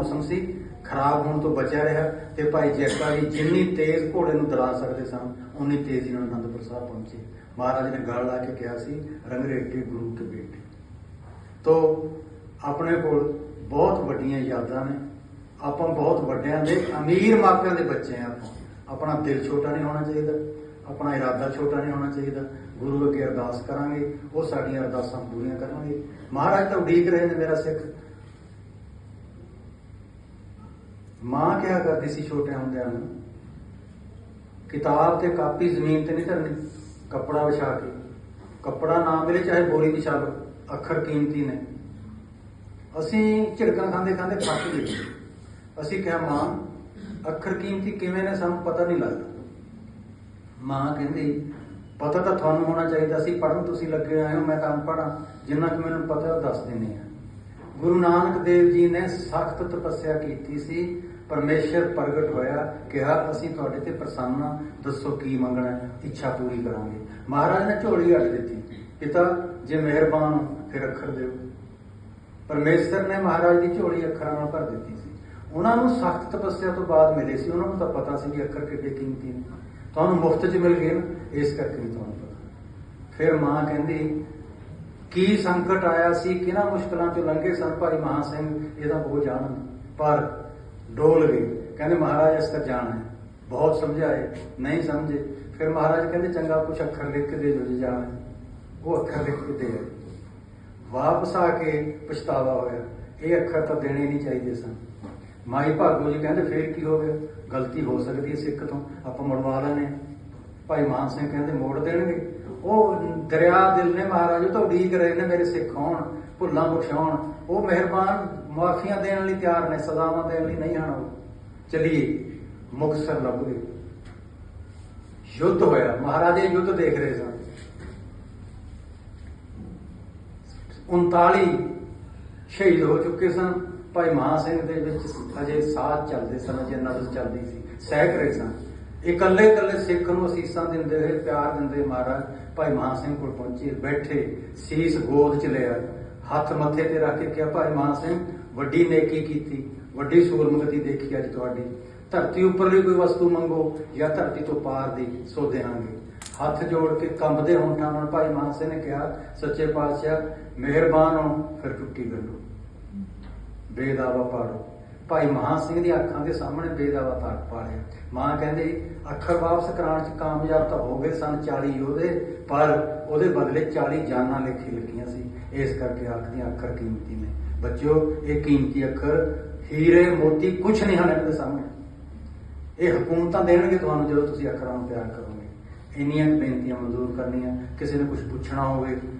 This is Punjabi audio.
ਮੌਸਮ ਸੀ, ਖਰਾਬ ਹੋਣ ਤੋਂ ਬਚਿਆ ਰਿਹਾ ਤੇ ਭਾਈ ਜੈਕਾ ਵੀ ਜਿੰਨੀ ਤੇਜ਼ ਘੋੜੇ ਨੂੰ ਦਰਾ ਸਕਦੇ ਸਨ, ਉਨੀ ਤੇਜ਼ੀ ਨਾਲ ਅਨੰਦਪੁਰ ਸਾਹਿਬ ਪਹੁੰਚੇ। ਮਹਾਰਾਜ ਨੇ ਗਾਲ ਲਾ ਕੇ ਕਿਹਾ ਸੀ ਰੰਗਰੇਟੇ ਗੁਰੂ ਕੇ ਬੇਟੇ ਤੋ ਆਪਣੇ ਕੋਲ ਬਹੁਤ ਵੱਡੀਆਂ ਯਾਦਾਂ ਨੇ। ਆਪਾਂ ਬਹੁਤ ਵੱਡਿਆਂ ਦੇ, ਅਮੀਰ ਮਾਪਿਆਂ ਦੇ ਬੱਚੇ ਆ ਆਪਾਂ। ਆਪਣਾ ਦਿਲ ਛੋਟਾ ਨਹੀਂ ਹੋਣਾ ਚਾਹੀਦਾ, ਆਪਣਾ ਇਰਾਦਾ ਛੋਟਾ ਨਹੀਂ ਹੋਣਾ ਚਾਹੀਦਾ। ਗੁਰੂ ਅੱਗੇ ਅਰਦਾਸ ਕਰਾਂਗੇ, ਉਹ ਸਾਡੀਆਂ ਅਰਦਾਸਾਂ ਪੂਰੀਆਂ ਕਰਾਂਗੇ। ਮਹਾਰਾਜ ਤਾਂ ਉਡੀਕ ਰਹੇ ਨੇ ਮੇਰਾ ਸਿੱਖ। ਮਾਂ ਕਿਹਾ ਕਰਦੀ ਸੀ ਛੋਟੇ ਹੁੰਦਿਆਂ ਨੂੰ, ਕਿਤਾਬ ਤੇ ਕਾਪੀ ਜ਼ਮੀਨ ਤੇ ਨਹੀਂ ਧਰਨੀ, ਕੱਪੜਾ ਵਿਛਾ ਕੇ। ਕੱਪੜਾ ਨਾ ਮਿਲੇ ਚਾਹੇ ਬੋਰੀ ਵਿਛਾ ਲਓ ਅੱਖਰ ਕੀਮਤੀ ਨੇ। ਅਸੀਂ ਝਿੜਕਾਂ ਖਾਂਦੇ ਖਾਂਦੇ ਫੱਟ ਗਏ। ਅਸੀਂ ਕਿਹਾ, ਮਾਂ, ਅੱਖਰ ਕੀਮਤੀ ਕਿਵੇਂ ਨੇ ਸਾਨੂੰ ਪਤਾ ਨਹੀਂ ਲੱਗਦਾ। ਮਾਂ ਕਹਿੰਦੀ, ਪਤਾ ਤਾਂ ਤੁਹਾਨੂੰ ਹੋਣਾ ਚਾਹੀਦਾ ਸੀ, ਪੜ੍ਹਨ ਤੁਸੀਂ ਲੱਗੇ ਆਏ ਹੋ, ਮੈਂ ਤਾਂ ਅਨਪੜ੍ਹ ਹਾਂ। ਜਿੰਨਾ ਕਿ ਮੈਨੂੰ ਪਤਾ ਉਹ ਦੱਸ ਦਿੰਦੇ ਆ ਗੁਰੂ ਨਾਨਕ ਦੇਵ ਜੀ ਨੇ ਸਖਤ ਤਪੱਸਿਆ ਕੀਤੀ ਸੀ, ਪਰਮੇਸ਼ਰ ਪ੍ਰਗਟ ਹੋਇਆ, ਕਿਹਾ, ਅਸੀਂ ਤੁਹਾਡੇ ਤੇ ਪ੍ਰਸੰਨ ਹਾਂ, ਦੱਸੋ ਕੀ ਮੰਗਣਾ ਇੱਛਾ ਪੂਰੀ ਕਰਾਂਗੇ। ਮਹਾਰਾਜ ਨੇ ਝੋਲੀ ਅੱਡ ਦਿੱਤੀ। ਪਿਤਾ, ਜੇ ਮਿਹਰਬਾਨ ਫਿਰ ਅੱਖਰ ਦਿਓ। ਪਰਮੇਸ਼ਰ ਨੇ ਮਹਾਰਾਜ ਦੀ ਝੋਲੀ ਅੱਖਰਾਂ ਨਾਲ ਭਰ ਦਿੱਤੀ ਸੀ। ਉਹਨਾਂ ਨੂੰ ਸਖਤ ਤਪੱਸਿਆ ਤੋਂ ਬਾਅਦ ਮਿਲੇ ਸੀ। ਉਹਨਾਂ ਨੂੰ ਤਾਂ ਪਤਾ ਸੀ ਕਿ ਅੱਖਰ ਕਿੱਡੇ ਕੀਮਤੀ ਨੇ। ਤੁਹਾਨੂੰ ਮੁਫਤ 'ਚ ਮਿਲ ਗਏ ਨਾ, ਇਸ ਕਰਕੇ ਤੁਹਾਨੂੰ ਪਤਾ। ਫਿਰ ਮਾਂ ਕਹਿੰਦੀ ਕੀ ਸੰਕਟ ਆਇਆ ਸੀ, ਕਿਹਨਾਂ ਮੁਸ਼ਕਲਾਂ ਚੋਂ ਲੰਘੇ ਸਨ ਭਾਈ ਮਹਾ ਸਿੰਘ, ਇਹਦਾ ਬਹੁਤ ਜਾਣਨ ਪਰ ਡੋਲ ਗਏ। ਕਹਿੰਦੇ, ਮਹਾਰਾਜ, ਇਸ ਤੱਕ ਜਾਣਾ ਹੈ। ਬਹੁਤ ਸਮਝਾਏ। ਨਹੀਂ ਸਮਝੇ। ਫਿਰ ਮਹਾਰਾਜ ਕਹਿੰਦੇ, ਚੰਗਾ, ਕੁਛ ਅੱਖਰ ਲਿਖ ਕੇ ਦੇ ਦਿਓ ਜੀ, ਜਾਣਾ। ਉਹ ਅੱਖਰ ਲਿਖ ਕੇ ਦੇ ਵਾਪਸ ਆ ਕੇ ਪਛਤਾਵਾ ਹੋਇਆ। ਇਹ ਅੱਖਰ ਤਾਂ ਦੇਣੇ ਨਹੀਂ ਚਾਹੀਦੇ ਸਨ। ਮਾਈ ਭਾਗੋ ਜੀ ਕਹਿੰਦੇ, ਫੇਰ ਕੀ ਹੋ ਗਿਆ? ਗਲਤੀ ਹੋ ਸਕਦੀ ਹੈ ਸਿੱਖ ਤੋਂ। ਆਪਾਂ ਮੁੜਵਾ ਲੈਣੇ ਹਾਂ। ਭਾਈ ਮਾਨ ਸਿੰਘ ਕਹਿੰਦੇ, ਮੋੜ ਦੇਣਗੇ? ਦਰਿਆ ਦਿਲ ਨੇ ਮਹਾਰਾਜ ਉਹ ਤਾਂ ਉਡੀਕ ਰਹੇ ਨੇ ਮੇਰੇ ਸਿੱਖ ਹੋਣ, ਭੁੱਲਾਂ ਬਖਸ਼ਾਉਣ। ਉਹ ਮਿਹਰਬਾਨ ਮਾਫੀਆਂ ਦੇਣ ਲਈ ਤਿਆਰ ਨੇ, ਸਜ਼ਾਵਾਂ ਦੇਣ ਲਈ ਨਹੀਂ ਆਣਾ ਚਲਿਏ ਮੁਕਤਸਰ ਲੱਭ ਗਏ। ਯੁੱਧ ਹੋਇਆ। ਮਹਾਰਾਜੇ ਯੁੱਧ ਦੇਖ ਰਹੇ ਸਨ। 39 ਸ਼ਹੀਦ ਹੋ ਚੁੱਕੇ ਸਨ। ਭਾਈ ਮਹਾ ਸਿੰਘ ਦੇ ਵਿੱਚ ਅਜੇ ਸਾਹ ਚੱਲਦੇ ਸਨ ਅਜੇ ਨਜ਼ਰ ਚੱਲਦੀ ਸੀ। ਸਹਿਕ ਰਹੇ ਸਨ। ਇਕੱਲੇ ਇਕੱਲੇ ਸਿੱਖ ਨੂੰ ਅਸੀਸਾਂ ਦਿੰਦੇ ਹੋਏ ਪਿਆਰ ਦਿੰਦੇ ਮਹਾਰਾਜ ਭਾਈ ਮਾਨ ਸਿੰਘ ਕੋਲ ਪਹੁੰਚੇ, ਬੈਠੇ, ਸੀਸ ਗੋਦ ਚ ਲਿਆ। ਹੱਥ ਮੱਥੇ ਤੇ ਰੱਖ ਕੇ ਕਿਹਾ, ਭਾਈ ਮਾਨ ਸਿੰਘ, ਵੱਡੀ ਨੇਕੀ ਕੀਤੀ, ਵੱਡੀ ਸੂਰਮਗਤੀ ਦੇਖੀ ਅੱਜ ਤੁਹਾਡੀ। ਧਰਤੀ ਉੱਪਰਲੀ ਕੋਈ ਵਸਤੂ ਮੰਗੋ ਜਾਂ ਧਰਤੀ ਤੋਂ ਪਾਰ ਦੀ ਸੋ ਦੇਵਾਂਗੇ। ਹੱਥ ਜੋੜ ਕੇ ਕੰਬਦੇ ਹੋਂਠਾਂ ਨਾਲ ਭਾਈ ਮਾਨ ਸਿੰਘ ਨੇ ਕਿਹਾ, ਸੱਚੇ ਪਾਤਸ਼ਾਹ, ਮਿਹਰਬਾਨ ਹੋ, ਫਿਰ ਟੁੱਟੀ ਗੱਲੋ। ਬੇਦਾਵਾ ਪਾੜੋ। ਭਾਈ ਮਹਾ ਸਿੰਘ ਦੀ ਅੱਖਾਂ ਦੇ ਸਾਹਮਣੇ ਬੇਦਾਵਾ ਤਾਕ ਪਾੜਿਆ ਮਾਂ ਕਹਿੰਦੇ, ਅੱਖਰ ਵਾਪਸ ਕਰਾਉਣ ਚ ਕਾਮਯਾਬ ਤਾਂ ਹੋ ਗਏ ਸਨ 40 ਯੋਧੇ ਪਰ ਉਹਦੇ ਬਦਲੇ 40 ਜਾਨਾਂ ਲਿਖੀ ਲੱਗੀਆਂ ਸੀ। ਇਸ ਕਰਕੇ ਆਖਦੀਆਂ, ਅੱਖਰ ਕੀਮਤੀ ਨੇ। ਬੱਚਿਓ, ਇਹ ਕੀਮਤੀ ਅੱਖਰ ਹੀਰੇ, ਮੋਤੀ ਕੁਝ ਨਹੀਂ ਹਨ ਇਹਨਾਂ ਦੇ ਸਾਹਮਣੇ। ਇਹ ਹਕੂਮਤਾਂ ਦੇਣਗੇ ਤੁਹਾਨੂੰ ਜਦੋਂ ਤੁਸੀਂ ਅੱਖਰਾਂ ਨੂੰ ਪਿਆਰ ਕਰੋਗੇ। ਇੰਨੀਆਂ ਬੇਨਤੀਆਂ ਮਨਜ਼ੂਰ ਕਰਨੀਆਂ। ਕਿਸੇ ਨੇ ਕੁਝ ਪੁੱਛਣਾ ਹੋਵੇ